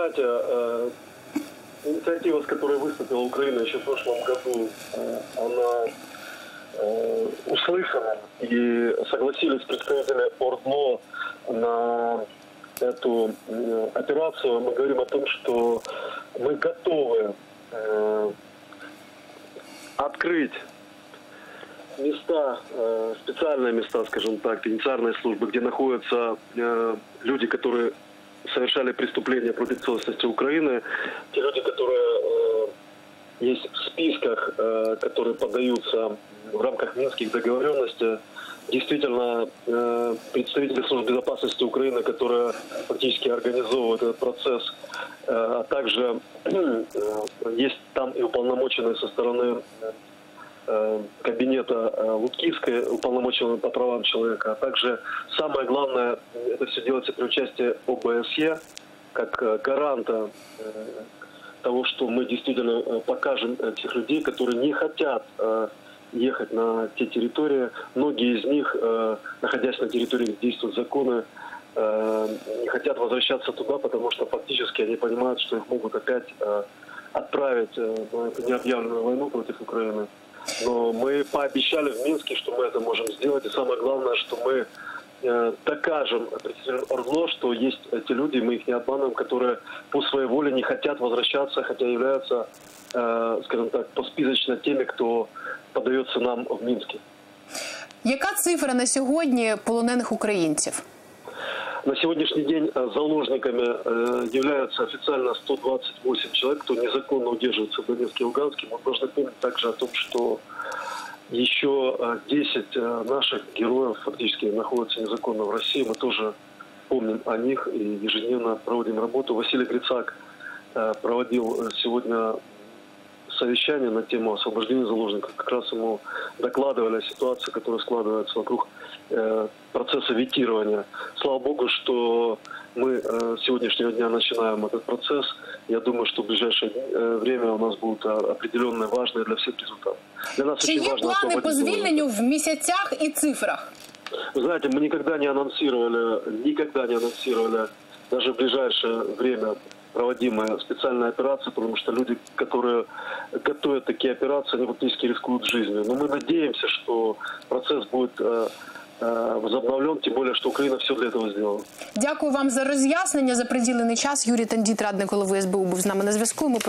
знаете, э, инициатива, с которой выступила Украина еще в прошлом году, э, она э, услышана и согласились представители ОРДЛО на эту операцию. Мы говорим о том, что мы готовы открыть места, специальные места, скажем так, пенитенциарной службы, где находятся люди, которые совершали преступления против целостности Украины, те люди, которые э, есть в списках, э, которые подаются в рамках минских договоренностей, действительно э, представители служб безопасности Украины, которые фактически организовывают этот процесс, э, а также э, есть там и уполномоченные со стороны кабинета э, Луткивской, уполномоченного по правам человека, а также самое главное, это все делается при участии ОБСЕ, как э, гаранта э, того, что мы действительно э, покажем э, тех людей, которые не хотят э, ехать на те территории. Многие из них, э, находясь на территории, где действуют законы, э, не хотят возвращаться туда, потому что фактически они понимают, что их могут опять э, отправить э, на эту необъявленную войну против Украины. Но мы пообещали в Минске, что мы это можем сделать. И самое главное, что мы э, докажем представителям ОРДЛО, что есть эти люди, мы их не обманываем, которые по своей воле не хотят возвращаться, хотя являются, э, скажем так, посписочно теми, кто подается нам в Минске. Яка цифра на сьогодні полонених українців? На сегодняшний день э, заложниками э, являются официально 128 человек, кто незаконно удерживается в Донецке и Луганске. Мы должны помнить также о том, что еще э, 10 э, наших героев фактически находятся незаконно в России. Мы тоже помним о них и ежедневно проводим работу. Василий Грицак проводил сегодня совещание на тему освобождения заложников. Как раз ему докладывали о ситуации, которая складывается вокруг э, процесса ветирования. Слава богу, что мы э, с сегодняшнего дня начинаем этот процесс. Я думаю, что в ближайшее э, время у нас будут а, определенные важные для всех результаты. Для нас Чи очень є важно плани по освободить заложников. звільненню в місяцях і цифрах? Вы знаете, мы никогда не анонсировали, никогда не анонсировали даже в ближайшее время проводимые специальные операции, потому что люди, которые готовят такие операции, они фактически рискуют жизнью. Но мы надеемся, что процесс будет э, э, возобновлен, тем более, что Украина все для этого сделала. Дякую вам за роз'яснення за приділений час. Юрій Тандіт, радник голови СБУ, був з нами на зв'язку. Ми